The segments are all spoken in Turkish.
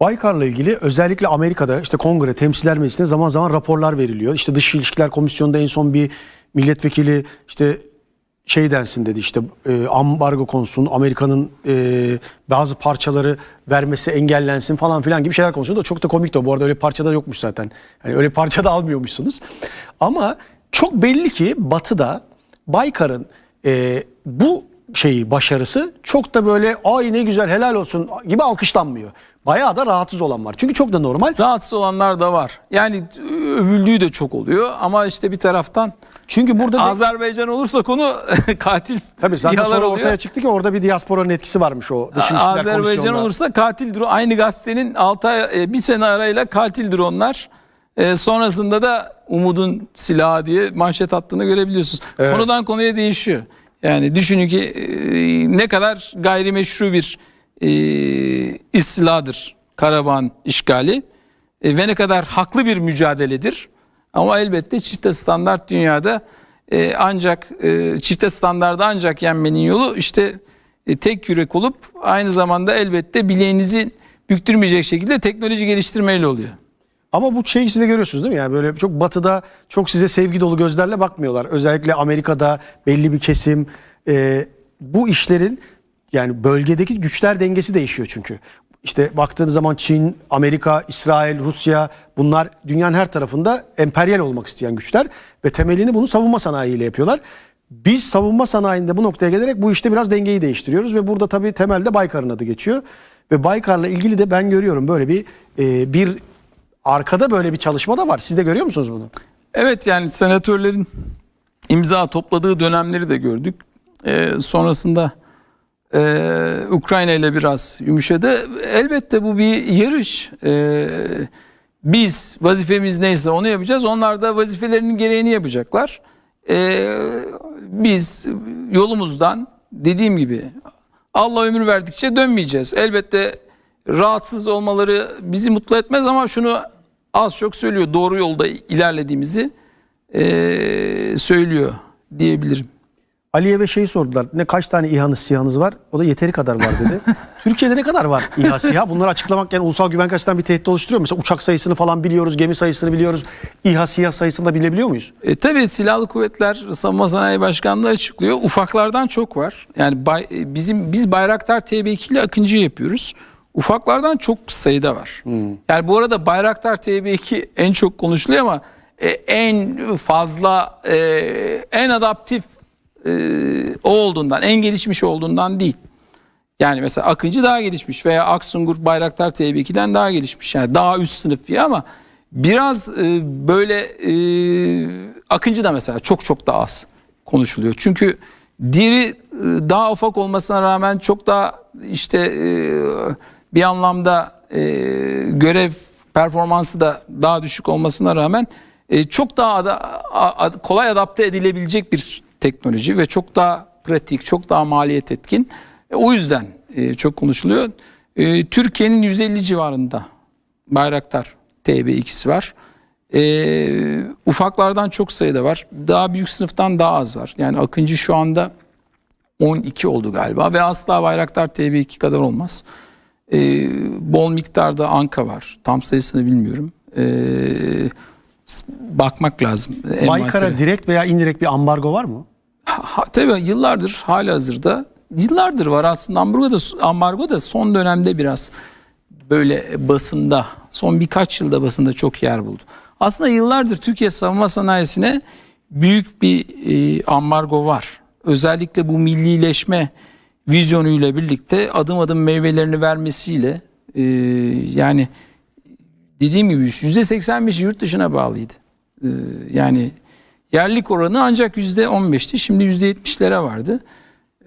Baykar'la ilgili özellikle Amerika'da işte kongre, temsiller meclisine zaman zaman raporlar veriliyor. İşte dış ilişkiler komisyonunda en son bir milletvekili işte şey densin dedi işte e, ambargo konusunu Amerika'nın e, bazı parçaları vermesi engellensin falan filan gibi şeyler konuşuyordu. Çok da komikti o. Bu arada öyle parçada yokmuş zaten. Yani öyle parçada almıyormuşsunuz. Ama çok belli ki Batı'da Baykar'ın e, bu şeyi başarısı çok da böyle ay ne güzel helal olsun gibi alkışlanmıyor. Bayağı da rahatsız olan var. Çünkü çok da normal. Rahatsız olanlar da var. Yani övüldüğü de çok oluyor ama işte bir taraftan Çünkü burada da, Azerbaycan olursa konu katil tabii zaten sonra oluyor. ortaya çıktı ki orada bir diasporanın etkisi varmış o dış ilişkiler Azerbaycan olursa katil drone aynı gazetenin 6 ay e, bir sene arayla katil dronlar e, sonrasında da Umud'un silahı diye manşet attığını görebiliyorsunuz. Evet. Konudan konuya değişiyor. Yani düşünün ki e, ne kadar gayrimeşru bir e, istiladır Karabağ işgali e, ve ne kadar haklı bir mücadeledir. Ama elbette çifte standart dünyada e, ancak e, çifte standarda ancak yenmenin yolu işte e, tek yürek olup aynı zamanda elbette bileğinizi büktürmeyecek şekilde teknoloji geliştirmeyle oluyor. Ama bu şeyi siz de görüyorsunuz değil mi? Yani böyle çok batıda çok size sevgi dolu gözlerle bakmıyorlar. Özellikle Amerika'da belli bir kesim e, bu işlerin yani bölgedeki güçler dengesi değişiyor çünkü. İşte baktığınız zaman Çin, Amerika, İsrail, Rusya bunlar dünyanın her tarafında emperyal olmak isteyen güçler ve temelini bunu savunma sanayiyle yapıyorlar. Biz savunma sanayinde bu noktaya gelerek bu işte biraz dengeyi değiştiriyoruz ve burada tabii temelde Baykar'ın adı geçiyor. Ve Baykar'la ilgili de ben görüyorum böyle bir e, bir arkada böyle bir çalışma da var. Siz de görüyor musunuz bunu? Evet yani senatörlerin imza topladığı dönemleri de gördük. Ee, sonrasında e, Ukrayna ile biraz yumuşadı. Elbette bu bir yarış. Ee, biz vazifemiz neyse onu yapacağız. Onlar da vazifelerinin gereğini yapacaklar. Ee, biz yolumuzdan dediğim gibi Allah ömür verdikçe dönmeyeceğiz. Elbette rahatsız olmaları bizi mutlu etmez ama şunu az çok söylüyor. Doğru yolda ilerlediğimizi eee, söylüyor diyebilirim. Ali'ye ve şeyi sordular. Ne kaç tane İHA'nız SİHA'nız var? O da yeteri kadar var dedi. Türkiye'de ne kadar var İHA SİHA? Bunları açıklamak yani ulusal güvenlik açısından bir tehdit oluşturuyor. mu? Mesela uçak sayısını falan biliyoruz, gemi sayısını biliyoruz. İHA SİHA sayısını da bilebiliyor muyuz? E, tabii Silahlı Kuvvetler Savunma Sanayi Başkanlığı açıklıyor. Ufaklardan çok var. Yani bay- e, bizim biz Bayraktar TB2 ile Akıncı yapıyoruz. Ufaklardan çok sayıda var. Yani bu arada Bayraktar TB2 en çok konuşuluyor ama e, en fazla e, en adaptif e, o olduğundan, en gelişmiş olduğundan değil. Yani mesela Akıncı daha gelişmiş veya Aksungur Bayraktar TB2'den daha gelişmiş. Yani daha üst sınıf ya ama biraz e, böyle e, Akıncı da mesela çok çok daha az konuşuluyor. Çünkü diğeri e, daha ufak olmasına rağmen çok daha işte e, bir anlamda e, görev performansı da daha düşük olmasına rağmen e, çok daha ada- a- a- kolay adapte edilebilecek bir teknoloji ve çok daha pratik, çok daha maliyet etkin. E, o yüzden e, çok konuşuluyor. E, Türkiye'nin 150 civarında Bayraktar TB2'si var. E, ufaklardan çok sayıda var. Daha büyük sınıftan daha az var. Yani Akıncı şu anda 12 oldu galiba ve asla Bayraktar TB2 kadar olmaz. E, bol miktarda Anka var. Tam sayısını bilmiyorum. E, bakmak lazım. Baykar'a direkt veya indirekt bir ambargo var mı? Ha, tabii yıllardır hala hazırda yıllardır var aslında ambargo da, ambargo da son dönemde biraz böyle basında son birkaç yılda basında çok yer buldu. Aslında yıllardır Türkiye savunma sanayisine büyük bir e, ambargo var. Özellikle bu millileşme vizyonuyla birlikte adım adım meyvelerini vermesiyle e, yani dediğim gibi %85 yurt dışına bağlıydı. Ee, yani yerlik oranı ancak %15'ti. Şimdi %70'lere vardı.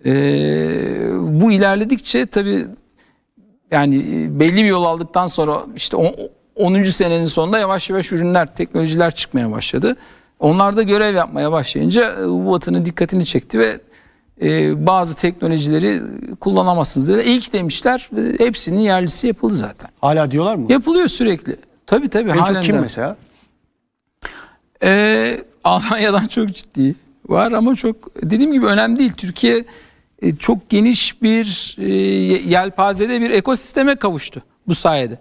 Ee, bu ilerledikçe tabii yani e, belli bir yol aldıktan sonra işte o- 10. senenin sonunda yavaş yavaş ürünler, teknolojiler çıkmaya başladı. Onlar da görev yapmaya başlayınca e, bu Batı'nın dikkatini çekti ve e, bazı teknolojileri kullanamazsınız dedi. İlk demişler e, hepsinin yerlisi yapıldı zaten. Hala diyorlar mı? Yapılıyor sürekli. Tabii tabii. en çok kim de. mesela? Ee, Almanya'dan çok ciddi var ama çok dediğim gibi önemli değil. Türkiye e, çok geniş bir e, yelpazede bir ekosisteme kavuştu bu sayede.